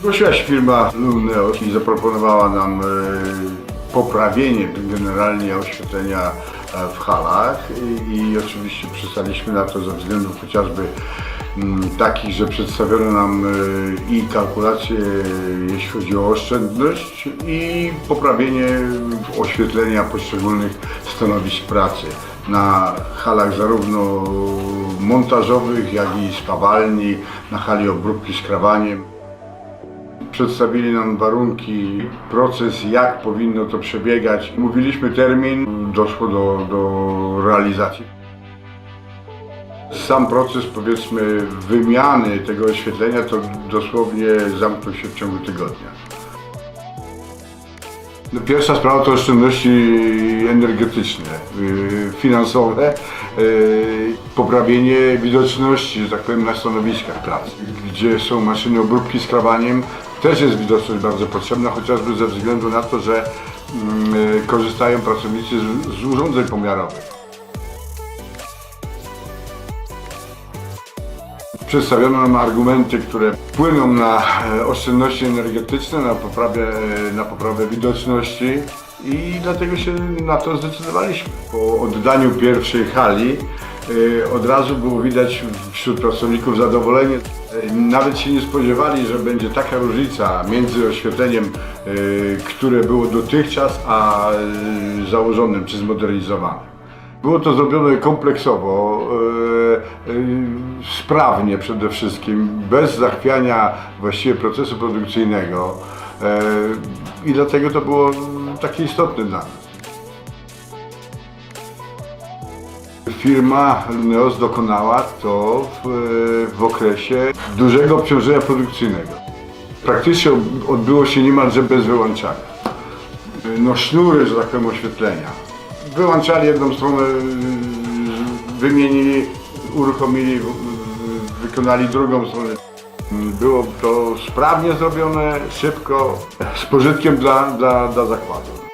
Zgłosiła się firma Luneos i zaproponowała nam e, poprawienie generalnie oświetlenia e, w halach i, oczywiście przystaliśmy na to ze względów chociażby mm, takich, że przedstawiono nam e, i kalkulacje, jeśli chodzi o oszczędność i poprawienie oświetlenia poszczególnych stanowisk pracy na halach zarówno montażowych, jak i spawalni, na hali obróbki skrawaniem. Przedstawili nam warunki, proces, jak powinno to przebiegać. Mówiliśmy termin, doszło do, do realizacji. Sam proces, powiedzmy, wymiany tego oświetlenia to dosłownie zamknął się w ciągu tygodnia. No, Pierwsza sprawa to oszczędności energetyczne, yy, finansowe, yy, poprawienie widoczności, że tak powiem, na stanowiskach pracy, gdzie są maszyny obróbki skrawaniem. Też jest widoczność bardzo potrzebna, chociażby ze względu na to, że mm, korzystają pracownicy z, z urządzeń pomiarowych. Przedstawiono nam argumenty, które wpłyną na e, oszczędności energetyczne, na poprawę, na poprawę widoczności i dlatego się na to zdecydowaliśmy. Po oddaniu pierwszej hali e, od razu było widać wśród pracowników zadowolenie. E, Nawet się nie spodziewali, że będzie taka różnica między oświetleniem, e, które było dotychczas, a e, założonym czy zmodernizowanym. Było to zrobione kompleksowo, e, e, sprawnie przede wszystkim, bez zachwiania właściwie procesu produkcyjnego e, i dlatego to było takie istotne dla nas. Firma Luneos dokonała to w, w okresie dużego obciążenia produkcyjnego. Praktycznie odbyło się niemalże bez wyłączania. No sznury, że tak powiem, oświetlenia. Wyłączali jedną stronę, wymienili, uruchomili, wykonali drugą stronę. Było to sprawnie zrobione, szybko, z pożytkiem dla, dla, dla zakładu.